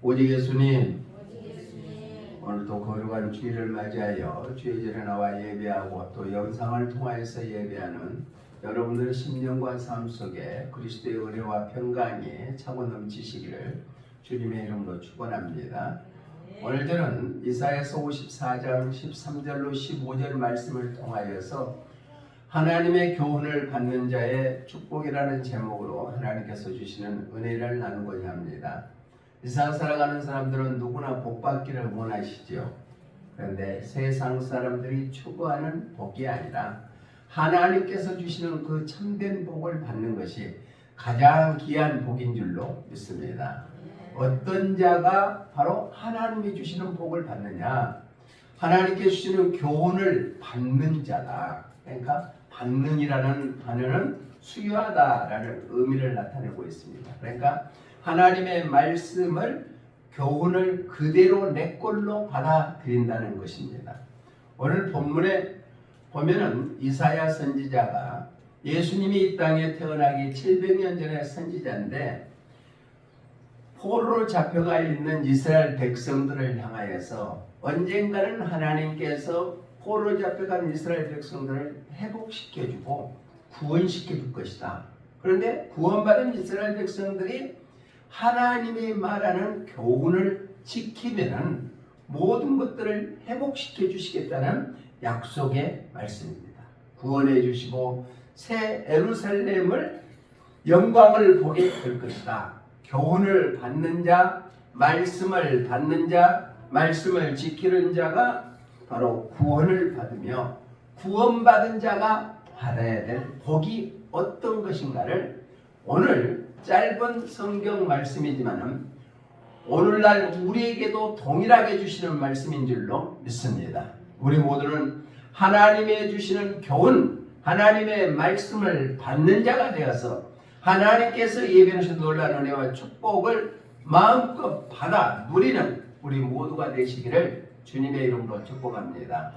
오직 예수님 오늘도 거룩한 주일을 맞이하여 주의 전에 나와 예배하고 또 영상을 통하여서 예배하는 여러분들의 심령과 삶 속에 그리스도의 은혜와 평강이 차고 넘치시기를 주님의 이름으로 축원합니다. 오늘 저는 이사야서 54장 13절로 15절 말씀을 통하여서 하나님의 교훈을 받는 자의 축복이라는 제목으로 하나님께서 주시는 은혜를 나누고자 합니다. 이사 살아가는 사람들은 누구나 복 받기를 원하시죠. 그런데 세상 사람들이 추구하는 복이 아니라 하나님께서 주시는 그 참된 복을 받는 것이 가장 귀한 복인 줄로 믿습니다. 어떤 자가 바로 하나님이 주시는 복을 받느냐? 하나님께 주시는 교훈을 받는 자다. 그러니까 받는이라는 단어는 수요하다라는 의미를 나타내고 있습니다. 그러니까 하나님의 말씀을 교훈을 그대로 내 걸로 받아들인다는 것입니다. 오늘 본문에 보면은 이사야 선지자가 예수님이 이 땅에 태어나기 700년 전의 선지자인데 포로로 잡혀가 있는 이스라엘 백성들을 향하여서 언젠가는 하나님께서 포로로 잡혀간 이스라엘 백성들을 회복시켜주고 구원시켜줄 것이다. 그런데 구원받은 이스라엘 백성들이 하나님이 말하는 교훈을 지키면은 모든 것들을 회복시켜 주시겠다는 약속의 말씀입니다. 구원해 주시고 새 에루살렘을 영광을 보게 될 것이다. 교훈을 받는 자, 말씀을 받는 자, 말씀을 지키는 자가 바로 구원을 받으며 구원받은 자가 받아야 될 복이 어떤 것인가를 오늘 짧은 성경 말씀이지만은 오늘날 우리에게도 동일하게 주시는 말씀인 줄로 믿습니다. 우리 모두는 하나님의 주시는 교훈, 하나님의 말씀을 받는 자가 되어서 하나님께서 예배하신 놀라운 은혜와 축복을 마음껏 받아 누리는 우리 모두가 되시기를 주님의 이름으로 축복합니다.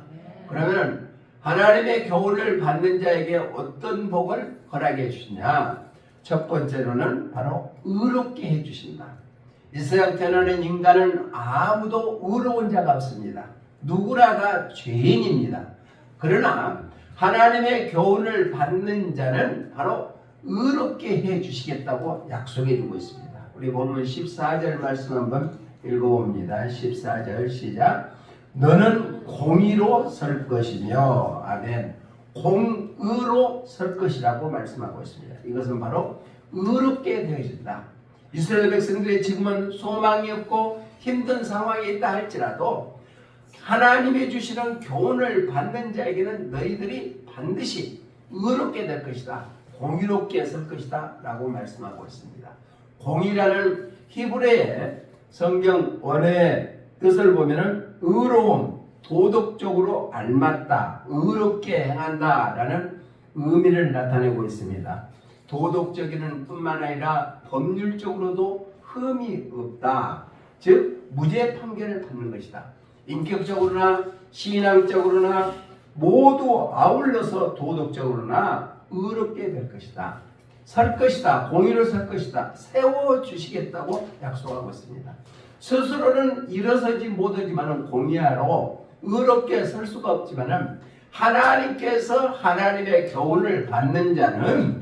그러면 하나님의 교훈을 받는 자에게 어떤 복을 허락해 주시냐? 첫 번째로는 바로 의롭게 해 주신다. 이 세상 태어나는 인간은 아무도 의로운 자가 없습니다. 누구나가 죄인입니다. 그러나 하나님의 교훈을 받는 자는 바로 의롭게 해 주시겠다고 약속해 주고 있습니다. 우리 본문 14절 말씀 한번 읽어봅니다. 14절 시작. 너는 공의로 설 것이며 아멘. 공 의로 설 것이라고 말씀하고 있습니다. 이것은 바로 의롭게 되어진다. 이스라엘 백성들이 지금은 소망이 없고 힘든 상황에 있다 할지라도 하나님이 주시는 교훈을 받는 자에게는 너희들이 반드시 의롭게 될 것이다. 공의롭게 설 것이다. 라고 말씀하고 있습니다. 공의라는 히브리의 성경 원어의 뜻을 보면은 의로움, 도덕적으로 알맞다, 의롭게 행한다 라는 의미를 나타내고 있습니다. 도덕적인 뿐만 아니라 법률적으로도 흠이 없다. 즉 무죄 판결을 받는 것이다. 인격적으로나 신앙적으로나 모두 아울러서 도덕적으로나 의롭게 될 것이다. 설 것이다. 공의를 설 것이다. 세워 주시겠다고 약속하고 있습니다. 스스로는 일어서지 못하지만은 공의하러 의롭게 설 수가 없지만은 하나님께서 하나님의 교훈을 받는 자는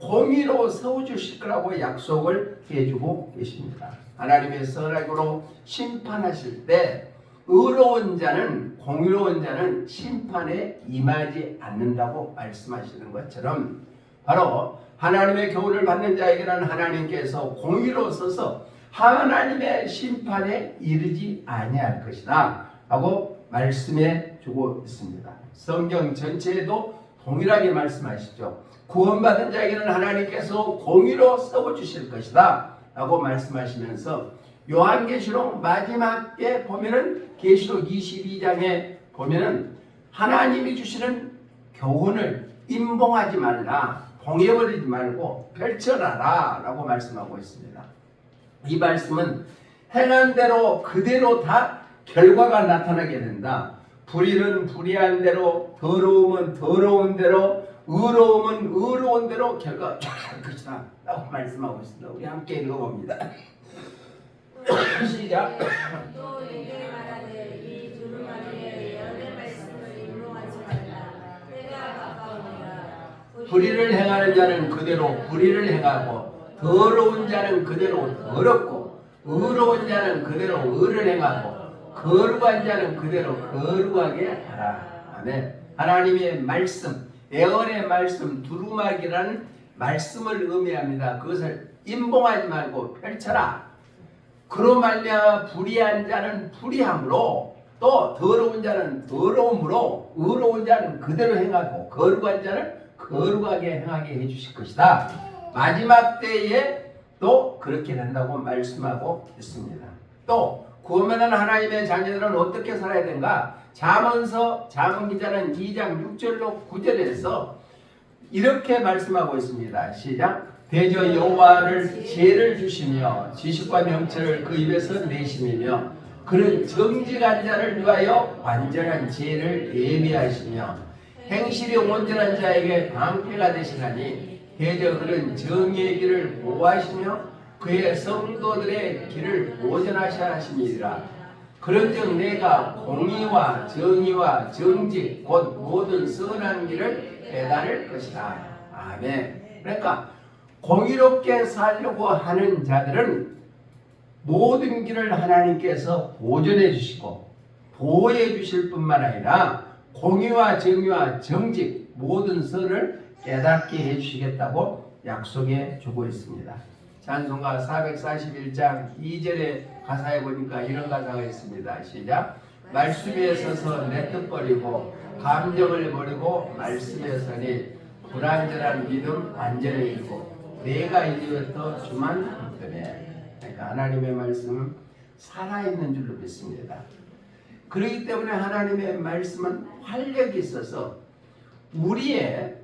공의로 세워주실 거라고 약속을 해주고 계십니다. 하나님의 선악으로 심판하실 때 의로운 자는 공의로운 자는 심판에 임하지 않는다고 말씀하시는 것처럼 바로 하나님의 교훈을 받는 자에게는 하나님께서 공의로 서서 하나님의 심판에 이르지 아니할 것이다 라고 말씀해 주고 있습니다. 성경 전체에도 동일하게 말씀하시죠. 구원받은 자에게는 하나님께서 공의로 세워 주실 것이다 라고 말씀하시면서 요한계시록 마지막에 보면은 계시록 22장에 보면은 하나님이 주시는 교훈을 임봉하지 말라 봉해버리지 말고 펼쳐라라 라고 말씀하고 있습니다. 이 말씀은 행한 대로 그대로 다 결과가 나타나게 된다. 불의는 불의한 대로 더러움은 더러운 대로 의로움은 의로운 대로 결과가 쫙 것이다 라고 말씀하고 있습니다. 우리 함께 읽어봅니다. 시작. 불의를 행하는 자는 그대로 불의를 행하고 더러운 자는 그대로 더럽고 의로운 자는 그대로 의를 행하고 거룩한 자는 그대로 거룩하게 하라. 아멘. 하나님의 말씀, 예언의 말씀, 두루마기라는 말씀을 의미합니다. 그것을 임봉하지 말고 펼쳐라. 그로 말미암아 불의한 자는 불의함으로 또 더러운 자는 더러움으로 의로운 자는 그대로 행하고 거룩한 자는 거룩하게 행하게 해주실 것이다. 마지막 때에 또 그렇게 된다고 말씀하고 있습니다. 또 구원받은 하나님의 자녀들은 어떻게 살아야 되는가? 잠언서 잠언 기자는 2장 6절로 9절에서 이렇게 말씀하고 있습니다. 시작. 대저 여호와를 지혜를 주시며 지식과 명철을 그 입에서 내심이며 그는 정직한 자를 위하여 완전한 지혜를 예비하시며 행실이 온전한 자에게 방패가 되시나니 대저 그는 정의의 길을 보호하시며 그의 성도들의 길을 보전하셔 하시니라. 그런즉 내가 공의와 정의와 정직 곧 모든 선한 길을 깨달을 것이다. 아멘. 그러니까 공의롭게 살려고 하는 자들은 모든 길을 하나님께서 보존해 주시고 보호해 주실 뿐만 아니라 공의와 정의와 정직 모든 선을 깨닫게 해 주시겠다고 약속해 주고 있습니다. 찬송가 441장 2절의 가사에 보니까 이런 가사가 있습니다. 시작. 말씀에 서서 내 뜻 버리고 감정을 버리고 말씀에 서니 불완전한 믿음 완전히 이고 내가 이제부터 주만 믿음에 그러니까 하나님의 말씀은 살아있는 줄로 믿습니다. 그렇기 때문에 하나님의 말씀은 활력이 있어서 우리의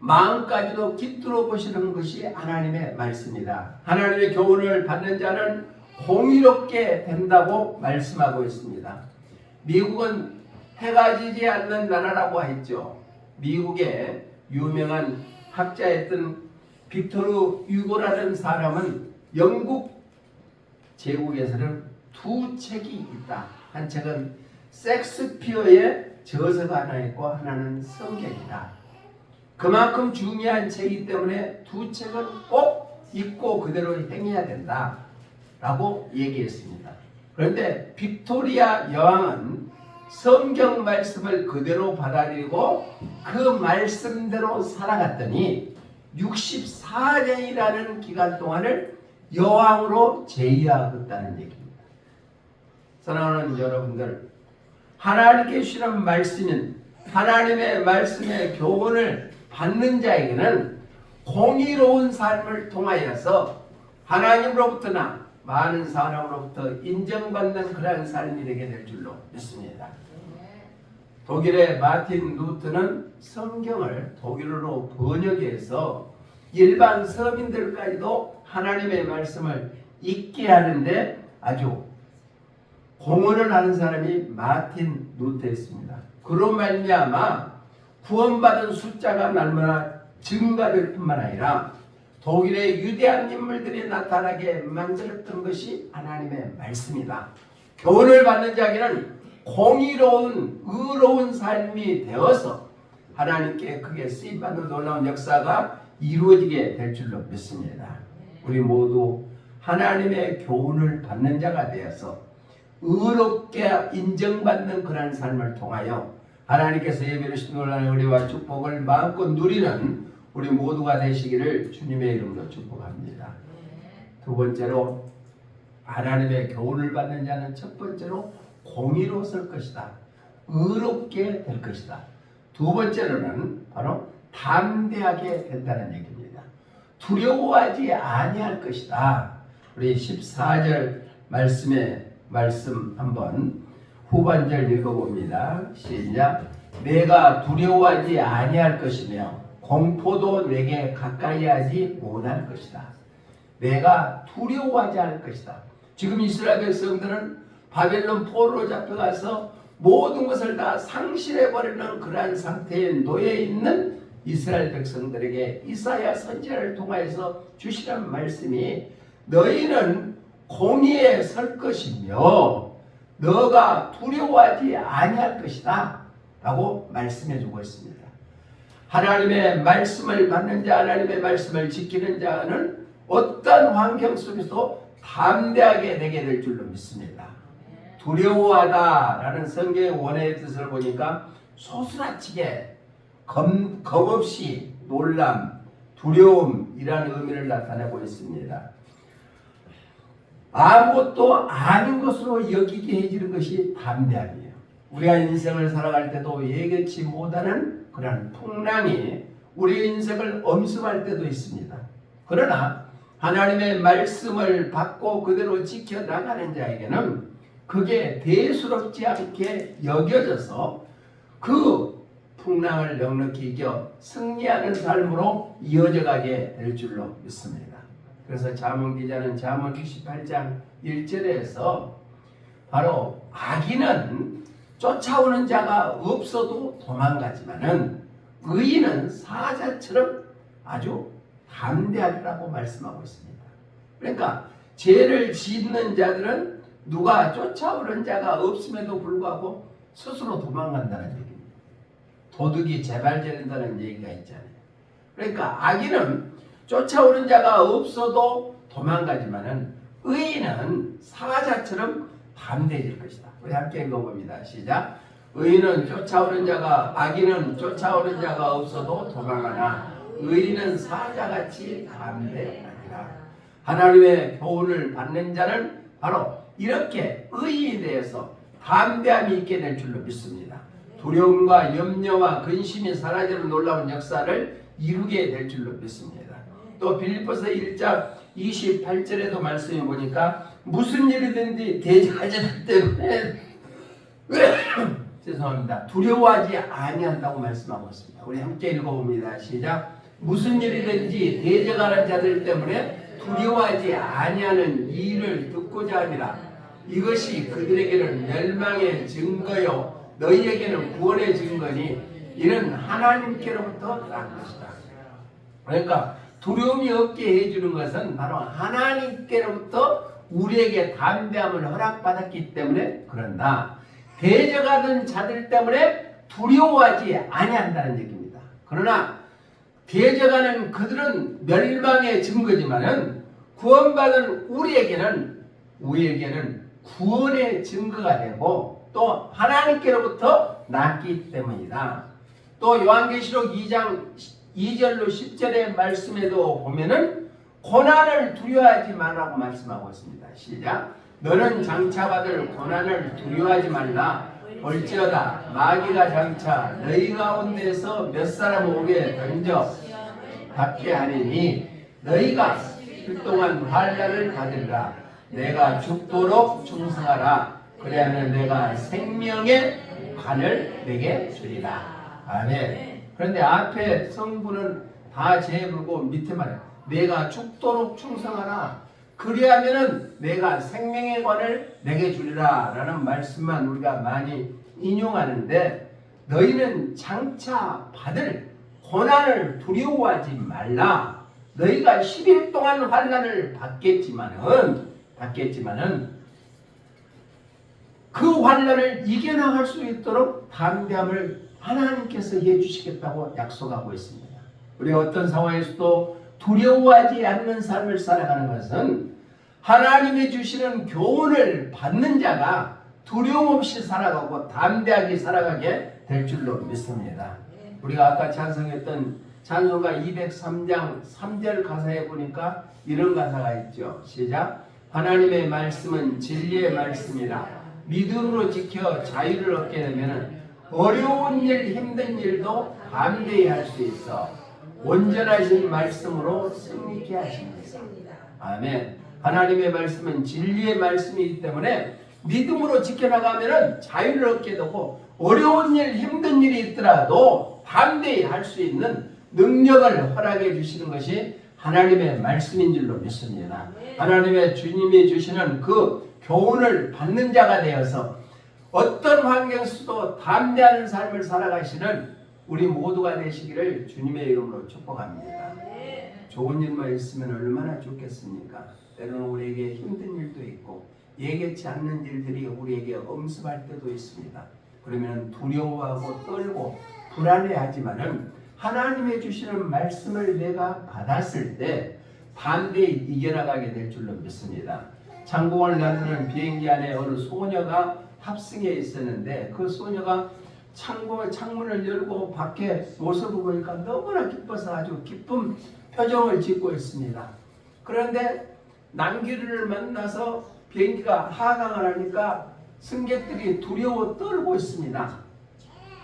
마음까지도 깃들어 보시는 것이 하나님의 말씀이다. 하나님의 교훈을 받는 자는 공의롭게 된다고 말씀하고 있습니다. 미국은 해가 지지 않는 나라라고 했죠. 미국의 유명한 학자였던 빅토르 유고라는 사람은 영국 제국에서는 두 책이 있다. 한 책은 섹스피어의 저서가 하나 있고 하나는 성경이다. 그만큼 중요한 책이기 때문에 두 책은 꼭 읽고 그대로 행해야 된다. 라고 얘기했습니다. 그런데 빅토리아 여왕은 성경 말씀을 그대로 받아들이고 그 말씀대로 살아갔더니 64년이라는 기간 동안을 여왕으로 제의하겠다는 얘기입니다. 사랑하는 여러분들, 하나님께 주시는 말씀은 하나님의 말씀의 교훈을 받는 자에게는 공의로운 삶을 통하여서 하나님으로부터나 많은 사람으로부터 인정받는 그러한 삶이 되게 될 줄로 믿습니다. 독일의 마틴 루트는 성경을 독일어로 번역해서 일반 서민들까지도 하나님의 말씀을 읽게 하는데 아주 공헌을 하는 사람이 마틴 루트였습니다. 그로 말미암아 구원받은 숫자가 날마다 증가될 뿐만 아니라 독일의 유대한 인물들이 나타나게 만들었던 것이 하나님의 말씀이다. 교훈을 받는 자에게는 공의로운 의로운 삶이 되어서 하나님께 크게 쓰임받는 놀라운 역사가 이루어지게 될 줄로 믿습니다. 우리 모두 하나님의 교훈을 받는 자가 되어서 의롭게 인정받는 그러한 삶을 통하여 하나님께서 예배를 놀라는 은혜와 축복을 마음껏 누리는 우리 모두가 되시기를 주님의 이름으로 축복합니다. 두 번째로 하나님의 교훈을 받는 자는 첫 번째로 공의로 설 것이다. 의롭게 될 것이다. 두 번째로는 바로 담대하게 된다는 얘기입니다. 두려워하지 아니할 것이다. 우리 14절 말씀에 말씀 한번 후반절 읽어봅니다. 시작. 내가 두려워하지 아니할 것이며 공포도 내게 가까이 하지 못할 것이다. 내가 두려워하지 않을 것이다. 지금 이스라엘 백성들은 바벨론 포로로 잡혀가서 모든 것을 다 상실해 버리는 그러한 상태에 놓여 있는 이스라엘 백성들에게 이사야 선지자를 통하여서 주시는 말씀이 너희는 공의에 설 것이며 너가 두려워하지 아니할 것이다 라고 말씀해 주고 있습니다. 하나님의 말씀을 받는 자, 하나님의 말씀을 지키는 자는 어떤 환경 속에서도 담대하게 되게 될 줄로 믿습니다. 두려워하다라는 성경의 원어의 뜻을 보니까 소스라치게 겁, 겁 없이 놀람, 두려움이라는 의미를 나타내고 있습니다. 아무것도 아닌 것으로 여기게 해주는 것이 담대함이에요. 우리가 인생을 살아갈 때도 예견치 못하는 그런 풍랑이 우리 인생을 엄습할 때도 있습니다. 그러나 하나님의 말씀을 받고 그대로 지켜나가는 자에게는 그게 대수롭지 않게 여겨져서 그 풍랑을 넉넉히 이겨 승리하는 삶으로 이어져 가게 될 줄로 믿습니다. 그래서 자문 기자는 자문 68장 1절에서 바로 악인은 쫓아오는 자가 없어도 도망가지만은 의인은 사자처럼 아주 담대하리라고 말씀하고 있습니다. 그러니까 죄를 짓는 자들은 누가 쫓아오는 자가 없음에도 불구하고 스스로 도망간다는 얘기입니다. 도둑이 재발견된다는 얘기가 있잖아요. 그러니까 악인은 쫓아오는 자가 없어도 도망가지만은 의인은 사자처럼 담대해질 것이다. 우리 함께 읽어봅니다. 시작. 의인은 쫓아오는 자가 악인은 쫓아오는 자가 없어도 도망하나 의인은 사자같이 담대하리라. 하나님의 교훈을 받는 자는 바로 이렇게 의인에 대해서 담대함이 있게 될 줄로 믿습니다. 두려움과 염려와 근심이 사라지는 놀라운 역사를 이루게 될 줄로 믿습니다. 또 빌립보서 1장 28절에도 말씀해 보니까 무슨 일이든지 대적하지 때문에 죄송합니다. 두려워하지 아니한다고 말씀하고 있습니다. 우리 함께 읽어봅니다. 시작. 무슨 일이든지 대적하는 자들 때문에 두려워하지 아니하는 이 일을 듣고자 합니다. 이것이 그들에게는 멸망의 증거요 너희에게는 구원의 증거니 이는 하나님께로부터 난 것이다. 그러니까 두려움이 없게 해주는 것은 바로 하나님께로부터 우리에게 담대함을 허락받았기 때문에 그런다. 대적하던 자들 때문에 두려워하지 아니한다는 얘기입니다. 그러나 대적하는 그들은 멸망의 증거지만은 구원받은 우리에게는 우리에게는 구원의 증거가 되고 또 하나님께로부터 났기 때문이다. 또 요한계시록 2장 2절로 10절의 말씀에도 보면은 고난을 두려워하지 말라고 말씀하고 있습니다. 시작. 너는 장차 받을 고난을 두려워하지 말라. 볼지어다 마귀가 장차 너희 가운데서 몇 사람 오게 던져 받게 하리니 너희가 그 동안 환란을 받으리라. 내가 죽도록 충성하라. 그래야면 내가 생명의 관을 내게 주리라. 아멘. 그런데 앞에 성부는 다 재불고 밑에 말해 내가 죽도록 충성하라. 그리하면은 내가 생명의 관을 내게 주리라 라는 말씀만 우리가 많이 인용하는데 너희는 장차 받을 고난을 두려워하지 말라. 너희가 10일 동안 환난을 받겠지만은 받겠지만은 그 환난을 이겨나갈 수 있도록 담대함을 하나님께서 해 주시겠다고 약속하고 있습니다. 우리 어떤 상황에서도 두려워하지 않는 삶을 살아가는 것은 하나님이 주시는 교훈을 받는 자가 두려움 없이 살아가고 담대하게 살아가게 될 줄로 믿습니다. 우리가 아까 찬송했던 찬송가 203장 3절 가사에 보니까 이런 가사가 있죠. 시작. 하나님의 말씀은 진리의 말씀이라 믿음으로 지켜 자유를 얻게 되면 어려운 일, 힘든 일도 담대히 할수 있어 온전하신 말씀으로 승리케 하십니다. 아멘. 하나님의 말씀은 진리의 말씀이기 때문에 믿음으로 지켜나가면 자유를 얻게 되고 어려운 일, 힘든 일이 있더라도 담대히 할 수 있는 능력을 허락해 주시는 것이 하나님의 말씀인 줄로 믿습니다. 하나님의 주님이 주시는 그 교훈을 받는 자가 되어서 어떤 환경 속도 담대하는 삶을 살아가시는 우리 모두가 되시기를 주님의 이름으로 축복합니다. 좋은 일만 있으면 얼마나 좋겠습니까? 때로는 우리에게 힘든 일도 있고 예기치 않는 일들이 우리에게 엄습할 때도 있습니다. 그러면 두려워하고 떨고 불안해하지만은 하나님의 주시는 말씀을 내가 받았을 때 담대히 이겨나가게 될 줄로 믿습니다. 창공을 나르는 비행기 안에 어느 소녀가 탑승해 있었는데 그 소녀가 창고 창문을 열고 밖에 모습을 보니까 너무나 기뻐서 아주 기쁜 표정을 짓고 있습니다. 그런데 남기류를 만나서 비행기가 하강을 하니까 승객들이 두려워 떨고 있습니다.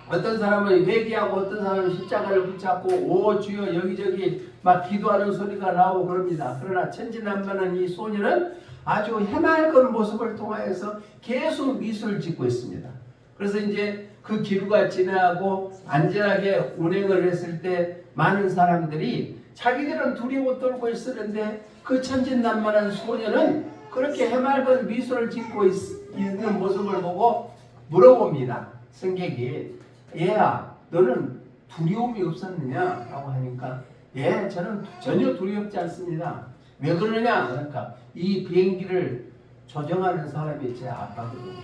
어떤 사람은 회개하고 어떤 사람은 십자가를 붙잡고 오 주여 여기저기 막 기도하는 소리가 나오고 그럽니다. 그러나 천진난만한 이 소녀는 아주 해맑은 모습을 통하여서 계속 미소를 짓고 있습니다. 그래서 이제 그 기류가 지나고 안전하게 운행을 했을 때 많은 사람들이 자기들은 두려워 떨고 있었는데 그 천진난만한 소녀는 그렇게 해맑은 미소를 짓고 있, 있는 모습을 보고 물어봅니다. 승객이 얘야 너는 두려움이 없었느냐? 라고 하니까 예 저는 전혀 두렵지 않습니다. 왜 그러느냐? 그러니까 이 비행기를 조정하는 사람이 제 아빠거든요.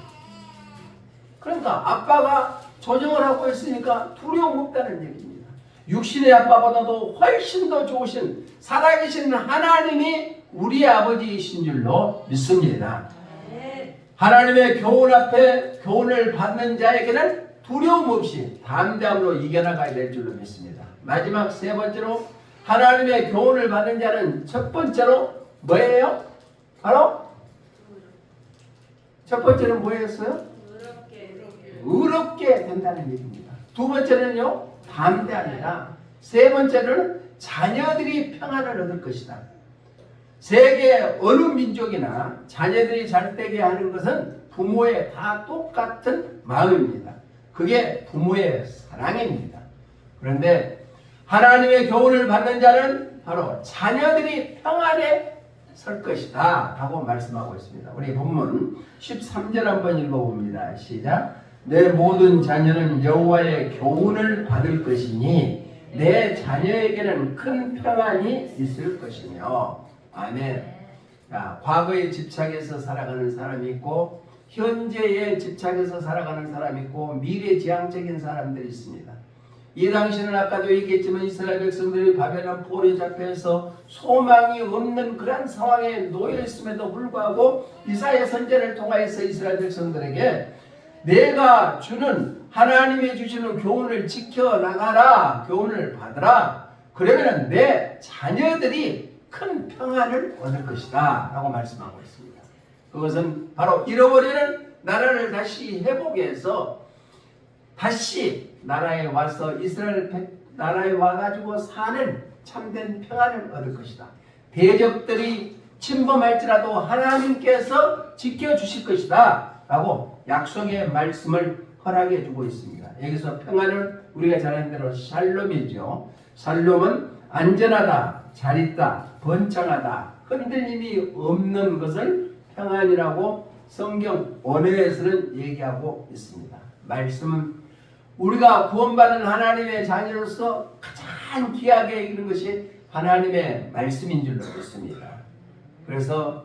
그러니까 아빠가 조정을 하고 있으니까 두려움 없다는 얘기입니다. 육신의 아빠보다도 훨씬 더 좋으신 살아계신 하나님이 우리 아버지이신 줄로 믿습니다. 네. 하나님의 교훈 앞에 교훈을 받는 자에게는 두려움 없이 담대함으로 이겨나가야 될 줄로 믿습니다. 마지막 세 번째로 하나님의 교훈을 받는 자는 첫 번째로 뭐예요? 바로 첫 번째는 뭐였어요? 의롭게 된다는 얘기입니다. 두 번째는요, 담대합니다. 세 번째는 자녀들이 평안을 얻을 것이다. 세계 어느 민족이나 자녀들이 잘 되게 하는 것은 부모의 다 똑같은 마음입니다. 그게 부모의 사랑입니다. 그런데 하나님의 교훈을 받는 자는 바로 자녀들이 평안에 설 것이다 라고 말씀하고 있습니다. 우리 본문 13절 한번 읽어봅니다. 시작. 내 모든 자녀는 여호와의 교훈을 받을 것이니 내 자녀에게는 큰 평안이 있을 것이며 아멘. 자, 과거에 집착해서 살아가는 사람이 있고 현재에 집착해서 살아가는 사람이 있고 미래지향적인 사람들이 있습니다. 이 당시는 아까도 얘기했지만 이스라엘 백성들이 바벨론 포로에 잡혀서 소망이 없는 그런 상황에 놓여 있음에도 불구하고 이사야 선제를 통하여서 이스라엘 백성들에게 내가 주는 하나님이 주시는 교훈을 지켜 나가라 교훈을 받으라 그러면 내 자녀들이 큰 평안을 얻을 것이다 라고 말씀하고 있습니다. 그것은 바로 잃어버리는 나라를 다시 회복해서 다시 나라에 와서 이스라엘 백- 나라에 와가지고 사는 참된 평안을 얻을 것이다. 대적들이 침범할지라도 하나님께서 지켜주실 것이다. 라고 약속의 말씀을 허락해 주고 있습니다. 여기서 평안은 우리가 잘 아는 대로 샬롬이죠. 샬롬은 안전하다, 잘 있다, 번창하다, 흔들림이 없는 것을 평안이라고 성경 원어에서는 얘기하고 있습니다. 말씀은 우리가 구원받은 하나님의 자녀로서 가장 귀하게 여기는 것이 하나님의 말씀인 줄로 믿습니다. 그래서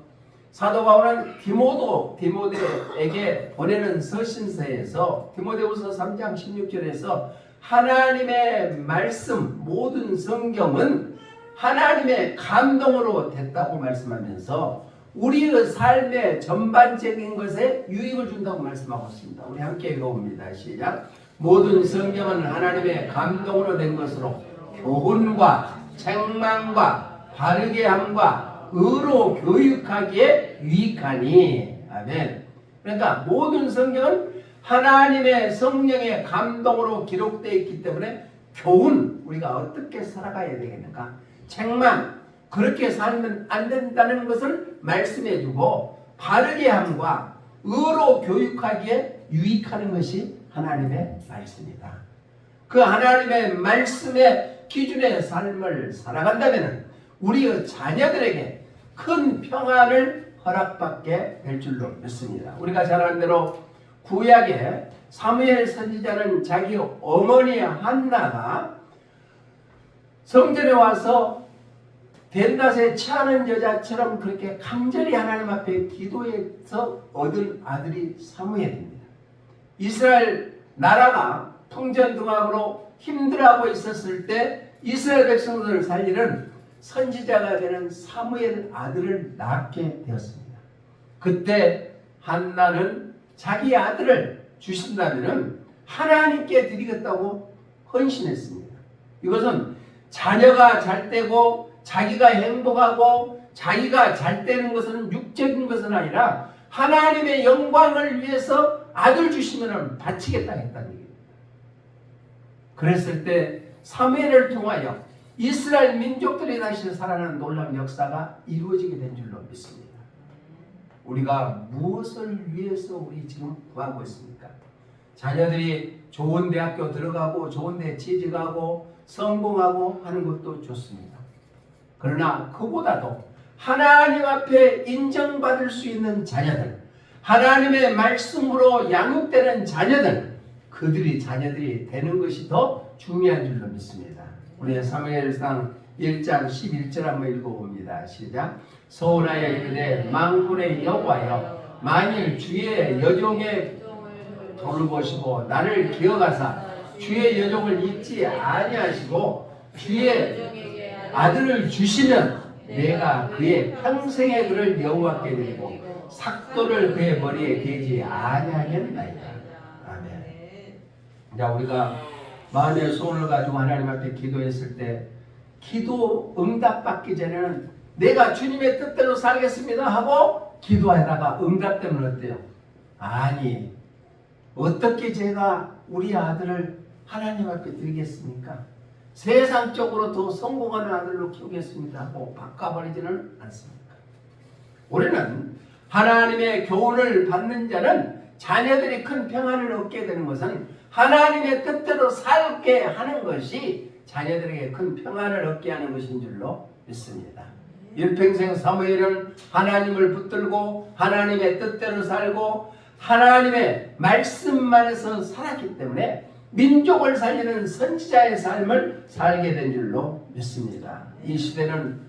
사도 바울은 디모도 디모데에게 보내는 서신서에서 디모데후서 3장 16절에서 하나님의 말씀 모든 성경은 하나님의 감동으로 됐다고 말씀하면서 우리의 삶의 전반적인 것에 유익을 준다고 말씀하고 있습니다. 우리 함께 읽어봅니다. 시작. 모든 성경은 하나님의 감동으로 된 것으로 교훈과 책망과 바르게 함과 의로 교육하기에 유익하니 아멘. 그러니까 모든 성경은 하나님의 성령의 감동으로 기록되어 있기 때문에 교훈 우리가 어떻게 살아가야 되겠는가? 책망 그렇게 살면 안 된다는 것을 말씀해 주고 바르게 함과 의로 교육하기에 유익하는 것이 하나님의 말씀이다. 그 하나님의 말씀의 기준의 삶을 살아간다면 우리의 자녀들에게 큰 평안을 허락받게 될 줄로 믿습니다. 우리가 잘 아는 대로 구약에 사무엘 선지자는 자기 어머니 한나가 성전에 와서 된다세 취하는 여자처럼 그렇게 간절히 하나님 앞에 기도해서 얻은 아들이 사무엘입니다. 이스라엘 나라가 풍전등왕으로 힘들어하고 있었을 때 이스라엘 백성들을 살리는 선지자가 되는 사무엘 아들을 낳게 되었습니다. 그때 한나는 자기 아들을 주신다면은 하나님께 드리겠다고 헌신했습니다. 이것은 자녀가 잘 되고 자기가 행복하고 자기가 잘 되는 것은 육적인 것은 아니라 하나님의 영광을 위해서 아들 주시면 바치겠다 했다는 얘기입니다. 그랬을 때 사무엘을 통하여 이스라엘 민족들이 다시 살아나는 놀라운 역사가 이루어지게 된 줄로 믿습니다. 우리가 무엇을 위해서 우리 지금 구하고 있습니까? 자녀들이 좋은 대학교 들어가고 좋은 데 취직하고 성공하고 하는 것도 좋습니다. 그러나 그보다도 하나님 앞에 인정받을 수 있는 자녀들, 하나님의 말씀으로 양육되는 자녀들, 그들이 자녀들이 되는 것이 더 중요한 줄로 믿습니다. 우리 사무엘상 1장 11절 한번 읽어봅니다. 시작. 서울하여 이르되 망군의 여호와여 만일 주의 여종의 돌보시고 나를 기억하사 주의 여종을 잊지 아니하시고 주의 아들을 주시면 내가 그의 평생의 그를 여호와께 드리고 삭도를 그의 머리에 대지 아니하겠나이다. 아멘. 자 우리가 마음의 소원을 가지고 하나님 앞에 기도했을 때 기도 응답 받기 전에는 내가 주님의 뜻대로 살겠습니다 하고 기도하다가 응답되면 어때요? 아니 어떻게 제가 우리 아들을 하나님 앞에 드리겠습니까? 세상적으로 더 성공하는 아들로 키우겠습니다 하고 바꿔버리지는 않습니까? 우리는 하나님의 교훈을 받는 자는 자녀들이 큰 평안을 얻게 되는 것은 하나님의 뜻대로 살게 하는 것이 자녀들에게 큰 평안을 얻게 하는 것인 줄로 믿습니다. 일평생 사무엘은 하나님을 붙들고 하나님의 뜻대로 살고 하나님의 말씀만에서 살았기 때문에 민족을 살리는 선지자의 삶을 살게 된 줄로 믿습니다. 이 시대는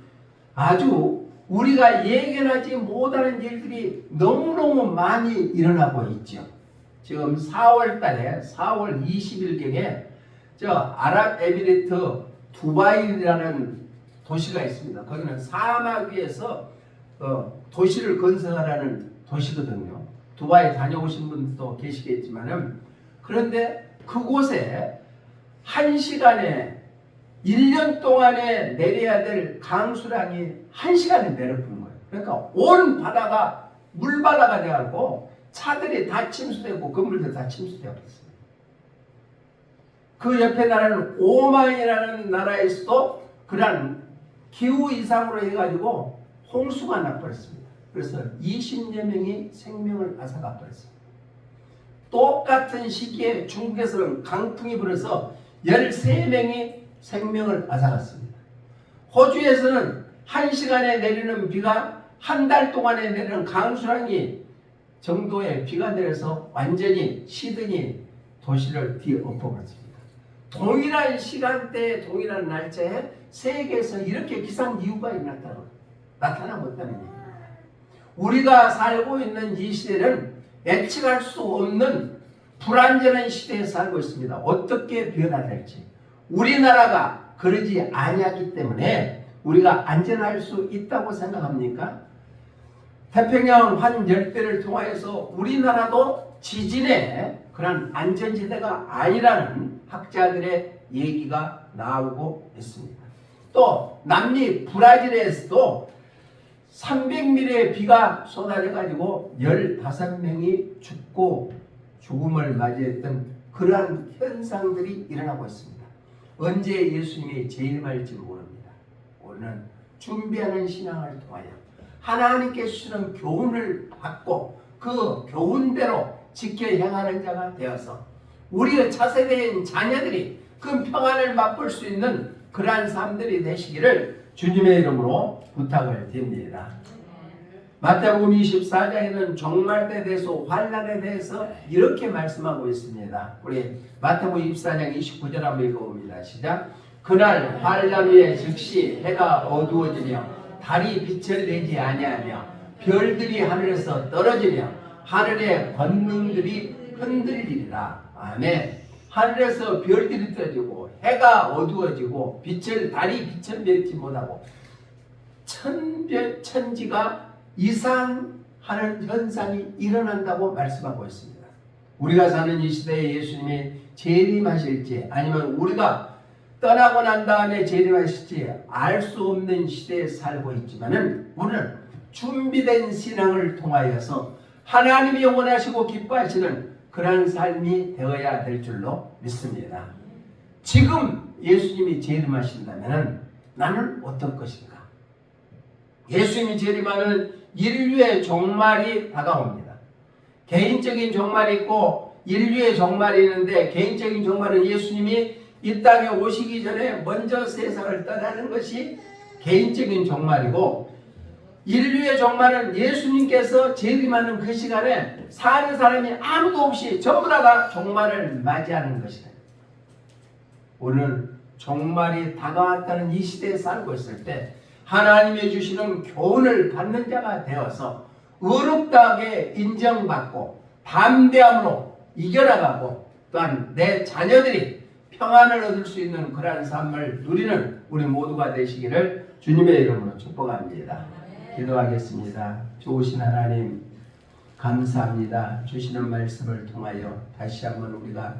아주 우리가 예견하지 못하는 일들이 너무너무 많이 일어나고 있죠. 지금 4월 달에 4월 20일경에 저 아랍에미리트 두바이라는 도시가 있습니다. 거기는 사막 위에서 어, 도시를 건설하라는 도시거든요. 두바이 다녀오신 분도 계시겠지만은 그런데 그곳에 한 시간에 1년 동안에 내려야 될 강수량이 한 시간에 내려부는 거예요. 그러니까 온 바다가 물바다가 돼가지고 차들이 다 침수되고 건물들 다 침수되어 버렸어요. 그 옆에 나라는 오만이라는 나라에서도 그런 기후 이상으로 해가지고 홍수가 나버렸습니다. 그래서 20여 명이 생명을 앗아가 버렸습니다. 똑같은 시기에 중국에서는 강풍이 불어서 13명이 생명을 앗아갔습니다. 호주에서는 한 시간에 내리는 비가 한 달 동안에 내리는 강수량이 정도의 비가 내려서 완전히 시드니 도시를 뒤엎어버렸습니다. 동일한 시간대에 동일한 날짜에 세계에서 이렇게 기상 이유가 나타나, 나타나고 있다는 얘기입니다. 우리가 살고 있는 이 시대는 예측할 수 없는 불안전한 시대에 살고 있습니다. 어떻게 변화될지. 우리나라가 그러지 아니하기 때문에 우리가 안전할 수 있다고 생각합니까? 태평양 환 열대를 통하여서 우리나라도 지진의 그런 안전지대가 아니라는 학자들의 얘기가 나오고 있습니다. 또 남미 브라질에서도 300mm의 비가 쏟아져 가지고 15명이 죽고 죽음을 맞이했던 그러한 현상들이 일어나고 있습니다. 언제 예수님이 재림할지 모릅니다. 우리는 준비하는 신앙을 통하여 하나님께 주시는 교훈을 받고 그 교훈대로 지켜 행하는 자가 되어서 우리의 차세대인 자녀들이 그 평안을 맛볼 수 있는 그러한 삶들이 되시기를 주님의 이름으로 부탁을 드립니다. 마태복음 24장에는 종말 때 대해서 환란에 대해서 이렇게 말씀하고 있습니다. 우리 마태복음 24장 29절 한번 읽어봅니다. 시작. 그날 환란 후에 즉시 해가 어두워지며 달이 빛을 내지 아니하며 별들이 하늘에서 떨어지며 하늘의 권능들이 흔들리리라. 아멘. 하늘에서 별들이 떨어지고 해가 어두워지고 빛을 달이 빛을 맺지 못하고 천별 천지가 이상하는 현상이 일어난다고 말씀하고 있습니다. 우리가 사는 이 시대에 예수님이 재림하실지 아니면 우리가 떠나고 난 다음에 재림하실지 알 수 없는 시대에 살고 있지만은 우리는 준비된 신앙을 통하여서 하나님이 원하시고 기뻐하시는 그러한 삶이 되어야 될 줄로 믿습니다. 지금 예수님이 재림하신다면 나는 어떨 것인가? 예수님이 재림하는 인류의 종말이 다가옵니다. 개인적인 종말이 있고 인류의 종말이 있는데 개인적인 종말은 예수님이 이 땅에 오시기 전에 먼저 세상을 떠나는 것이 개인적인 종말이고 인류의 종말은 예수님께서 재림하는 그 시간에 사는 사람이 아무도 없이 전부 다가 종말을 맞이하는 것이다. 오늘 종말이 다가왔다는 이 시대에 살고 있을 때 하나님의 주시는 교훈을 받는 자가 되어서 의롭다하게 인정받고 담대함으로 이겨나가고 또한 내 자녀들이 평안을 얻을 수 있는 그러한 삶을 누리는 우리 모두가 되시기를 주님의 이름으로 축복합니다. 기도하겠습니다. 좋으신 하나님 감사합니다. 주시는 말씀을 통하여 다시 한번 우리가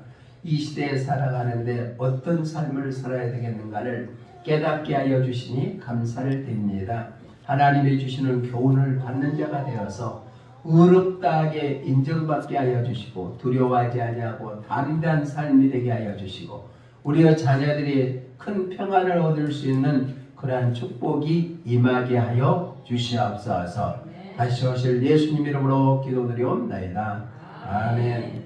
이 시대에 살아가는데 어떤 삶을 살아야 되겠는가를 깨닫게 하여 주시니 감사를 드립니다. 하나님이 주시는 교훈을 받는 자가 되어서 의롭다하게 인정받게 하여 주시고 두려워하지 아니하고 담대한 삶이 되게 하여 주시고 우리의 자녀들이 큰 평안을 얻을 수 있는 그러한 축복이 임하게 하여 주시옵소서. 다시 오실 예수님 이름으로 기도드리옵나이다. 아멘.